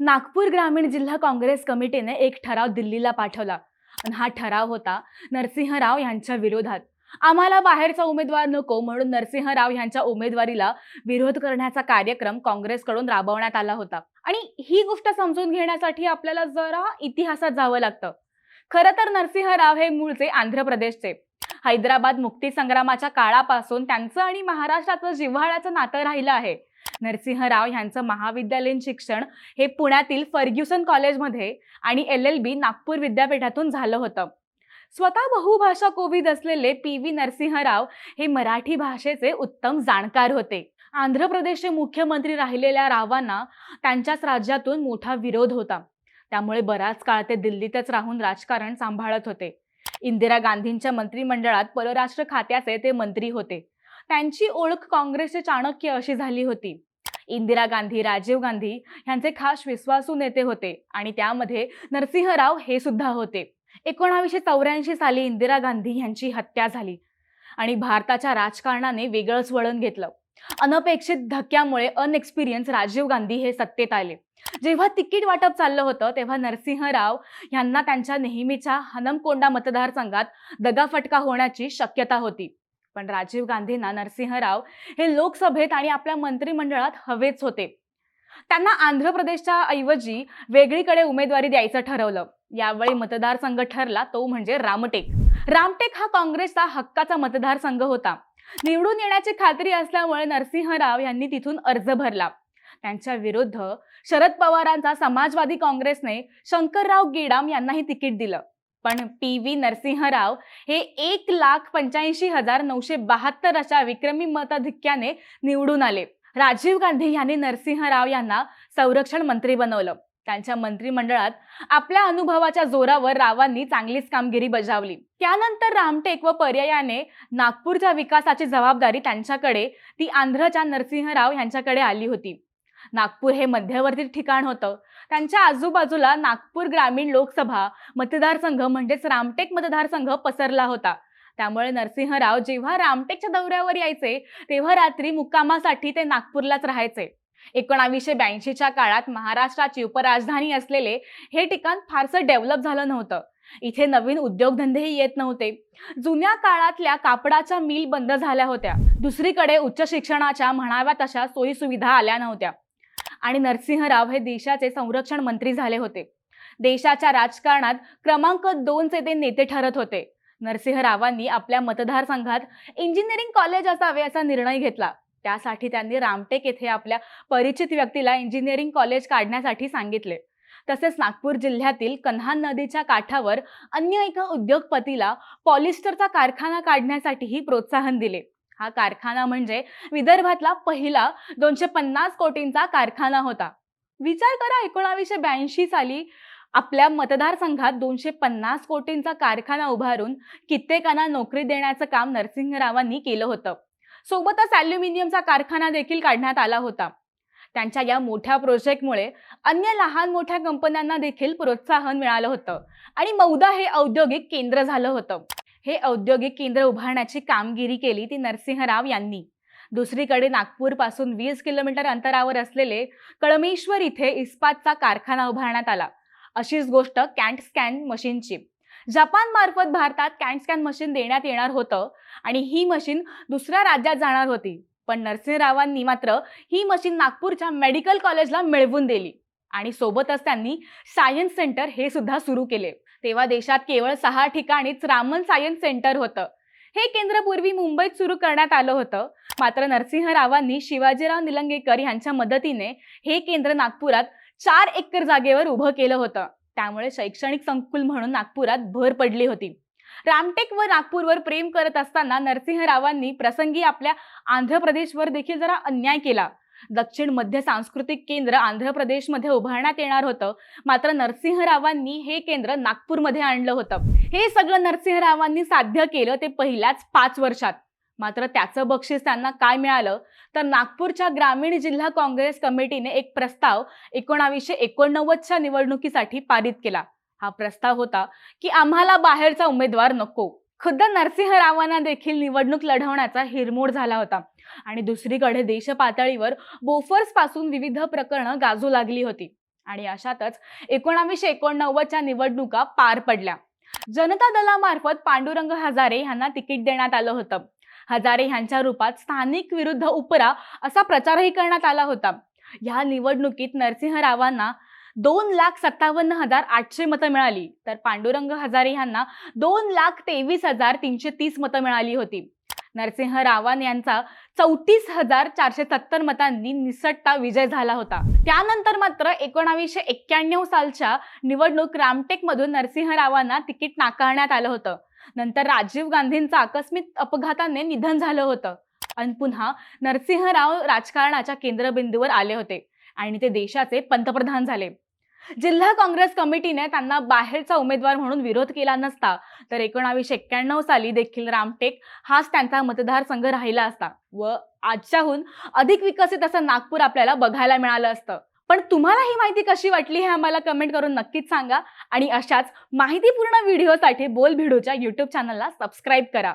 नागपूर ग्रामीण जिल्हा काँग्रेस कमिटीने एक ठराव दिल्लीला पाठवला. आणि हा ठराव होता नरसिंह राव यांच्या विरोधात. आम्हाला बाहेरचा उमेदवार नको म्हणून नरसिंह राव यांच्या उमेदवारीला विरोध करण्याचा कार्यक्रम काँग्रेसकडून राबवण्यात आला होता. आणि ही गोष्ट समजून घेण्यासाठी आपल्याला जरा इतिहासात जावं लागतं. खरं तर नरसिंह राव हे मूळचे आंध्र प्रदेशचे. हैदराबाद मुक्ती संग्रामाच्या काळापासून त्यांचं आणि महाराष्ट्राचं जिव्हाळ्याचं नातं राहिलं आहे. नरसिंह राव यांचं महाविद्यालयीन शिक्षण हे पुण्यातील फर्ग्युसन कॉलेजमध्ये आणि एल एल बी नागपूर विद्यापीठातून झालं होतं. स्वतः बहुभाषा कोविद असलेले पी व्ही नरसिंहराव हे मराठी भाषेचे उत्तम जाणकार होते. आंध्र प्रदेशचे मुख्यमंत्री राहिलेल्या रावांना त्यांच्याच राज्यातून मोठा विरोध होता. त्यामुळे बराच काळ ते दिल्लीतच राहून राजकारण सांभाळत होते. इंदिरा गांधींच्या मंत्रिमंडळात परराष्ट्र खात्याचे ते मंत्री होते. त्यांची ओळख काँग्रेसचे चाणक्य अशी झाली होती. इंदिरा गांधी राजीव गांधी यांचे खास विश्वासू नेते होते आणि त्यामध्ये नरसिंहराव हे सुद्धा होते. एकोणावीसशे चौऱ्याऐंशी साली इंदिरा गांधी यांची हत्या झाली आणि भारताच्या राजकारणाने वेगळंच वळण घेतलं. अनपेक्षित धक्क्यामुळे अनएक्सपिरियन्स राजीव गांधी हे सत्तेत आले. जेव्हा तिकीट वाटप चाललं होतं तेव्हा नरसिंहराव यांना त्यांच्या नेहमीच्या हनमकोंडा मतदारसंघात दगाफटका होण्याची शक्यता होती. पण राजीव गांधींना नरसिंहराव हे लोकसभेत आणि आपल्या मंत्रिमंडळात हवेच होते. त्यांना आंध्र प्रदेशच्या ऐवजी वेगळीकडे उमेदवारी द्यायचं ठरवलं. यावेळी मतदारसंघ ठरला तो म्हणजे रामटेक. रामटेक हा काँग्रेसचा हक्काचा मतदारसंघ होता. निवडून येण्याची खात्री असल्यामुळे नरसिंहराव यांनी तिथून अर्ज भरला. त्यांच्या विरुद्ध शरद पवारांचा समाजवादी काँग्रेसने शंकरराव गेडाम यांनाही तिकीट दिलं. पण पी व्ही नरसिंहराव हे एक लाख पंच्याऐंशी हजार नऊशे बहात्तर अशा विक्रमी मताधिक्याने निवडून आले. राजीव गांधी यांनी नरसिंहराव यांना संरक्षण मंत्री बनवलं. त्यांच्या मंत्रिमंडळात आपल्या अनुभवाच्या जोरावर रावांनी चांगलीच कामगिरी बजावली. त्यानंतर रामटेक व पर्यायाने नागपूरच्या विकासाची जबाबदारी त्यांच्याकडे ती आंध्रच्या नरसिंहराव यांच्याकडे आली होती. नागपूर हे मध्यवर्ती ठिकाण होतं. त्यांच्या आजूबाजूला नागपूर ग्रामीण लोकसभा मतदारसंघ म्हणजेच रामटेक मतदारसंघ पसरला होता. त्यामुळे नरसिंहराव जेव्हा रामटेकच्या दौऱ्यावर यायचे तेव्हा रात्री मुक्कामासाठी ते नागपूरलाच राहायचे. एकोणावीसशे ब्याऐंशीच्या काळात महाराष्ट्राची उपराजधानी असलेले हे ठिकाण फारसं डेव्हलप झालं नव्हतं. इथे नवीन उद्योगधंदेही येत नव्हते. जुन्या काळातल्या कापडाच्या मिल बंद झाल्या होत्या. दुसरीकडे उच्च शिक्षणाच्या म्हणाव्या तशा सोयी सुविधा आल्या नव्हत्या. आणि नरसिंहराव हे देशाचे संरक्षण मंत्री झाले होते. देशाच्या राजकारणात क्रमांक दोनचे ते नेते ठरत होते. नरसिंहरावांनी आपल्या मतदारसंघात इंजिनिअरिंग कॉलेज असावे असा निर्णय घेतला. त्यासाठी त्यांनी रामटेक येथे आपल्या परिचित व्यक्तीला इंजिनिअरिंग कॉलेज काढण्यासाठी सांगितले. तसेच नागपूर जिल्ह्यातील कन्हान नदीच्या काठावर अन्य एका उद्योगपतीला पॉलिस्टरचा कारखाना काढण्यासाठीही प्रोत्साहन दिले. हा कारखाना म्हणजे विदर्भातला पहिला दोनशे पन्नास कोटींचा कारखाना होता. विचार करा एकोणावीसशे ब्याऐंशी साली आपल्या मतदारसंघात दोनशे पन्नास कोटींचा कारखाना उभारून कित्येकांना नोकरी देण्याचं काम नरसिंहरावांनी केलं होतं. सोबतच अॅल्युमिनियमचा कारखाना देखील काढण्यात आला होता. त्यांच्या या मोठ्या प्रोजेक्टमुळे अन्य लहान मोठ्या कंपन्यांना देखील प्रोत्साहन मिळालं होतं. आणि मौदा हे औद्योगिक केंद्र झालं होतं. हे औद्योगिक केंद्र उभारण्याची कामगिरी केली ती नरसिंहराव यांनी. दुसरीकडे नागपूरपासून वीस किलोमीटर अंतरावर असलेले कळमेश्वर इथे इस्पातचा कारखाना उभारण्यात आला. अशीच गोष्ट कॅन्ट स्कॅन मशीनची. जपान मार्फत भारतात कॅन्ट स्कॅन मशीन देण्यात येणार होतं आणि ही मशीन दुसऱ्या राज्यात जाणार होती. पण नरसिंहरावांनी मात्र ही मशीन नागपूरच्या मेडिकल कॉलेजला मिळवून दिली आणि सोबतच त्यांनी सायन्स सेंटर हे सुद्धा सुरू केले. तेव्हा देशात केवळ सहा ठिकाणीच रामन सायन्स सेंटर होतं. हे केंद्र पूर्वी मुंबईत सुरू करण्यात आलं होतं. मात्र नरसिंहरावांनी शिवाजीराव निलंगेकर यांच्या मदतीने हे केंद्र नागपुरात चार एकर जागेवर उभं केलं होतं. त्यामुळे शैक्षणिक संकुल म्हणून नागपुरात भर पडली होती. रामटेक व नागपूरवर प्रेम करत असताना नरसिंहरावांनी प्रसंगी आपल्या आंध्र प्रदेशवर देखील जरा अन्याय केला. दक्षिण मध्य सांस्कृतिक केंद्र आंध्र प्रदेशमध्ये उभारण्यात येणार होतं. मात्र नरसिंहरावांनी हे केंद्र नागपूरमध्ये आणलं होतं. हे सगळं नरसिंहरावांनी साध्य केलं ते पहिल्याच पाच वर्षात. मात्र त्याचं बक्षीस त्यांना काय मिळालं? तर नागपूरच्या ग्रामीण जिल्हा काँग्रेस कमिटीने एक प्रस्ताव एकोणावीसशे एकोणनव्वदच्या निवडणुकीसाठी पारित केला. हा प्रस्ताव होता की आम्हाला बाहेरचा उमेदवार नको. खुद्द नरसिंहरावांना देखील निवडणूक लढवण्याचा हिरमोड झाला होता. आणि दुसरीकडे देश पातळीवर बोफर्सपासून विविध प्रकरणं गाजू लागली होती. आणि अशातच एकोणावीसशे एकोणनव्वदच्या निवडणुका पार पडल्या. जनता दलामार्फत पांडुरंग हजारे यांना तिकीट देण्यात आलं होतं. हजारे यांच्या रूपात स्थानिक विरुद्ध उपरा असा प्रचारही करण्यात आला होता. या निवडणुकीत नरसिंहरावांना दोन लाख सत्तावन्न हजार आठशे मतं मिळाली. तर पांडुरंग हजारे यांना दोन लाख तेवीस हजार तीनशे तीस मतं मिळाली होती. नरसिंह रावण यांचा चौतीस हजार चारशे सत्तर मतांनी निसटता विजय झाला होता. त्यानंतर मात्र एकोणावीसशे एक्क्याण्णव सालच्या निवडणूक रामटेकमधून नरसिंहरावांना तिकीट नाकारण्यात आलं होतं. नंतर राजीव गांधींचं आकस्मिक अपघाताने निधन झालं होतं. आणि पुन्हा नरसिंहराव राजकारणाच्या केंद्रबिंदूवर आले होते. आणि ते देशाचे पंतप्रधान झाले. जिल्हा काँग्रेस कमिटीने त्यांना बाहेरचा उमेदवार म्हणून विरोध केला नसता तर एकोणावीसशे एक्क्याण्णव साली देखील रामटेक हाच त्यांचा मतदारसंघ राहिला असता. व आजच्याहून अधिक विकसित असं नागपूर आपल्याला बघायला मिळालं असतं. पण तुम्हाला ही माहिती कशी वाटली हे आम्हाला कमेंट करून नक्कीच सांगा. आणि अशाच माहितीपूर्ण व्हिडिओसाठी बोल भिडूच्या यूट्यूब चॅनलला सबस्क्राईब करा.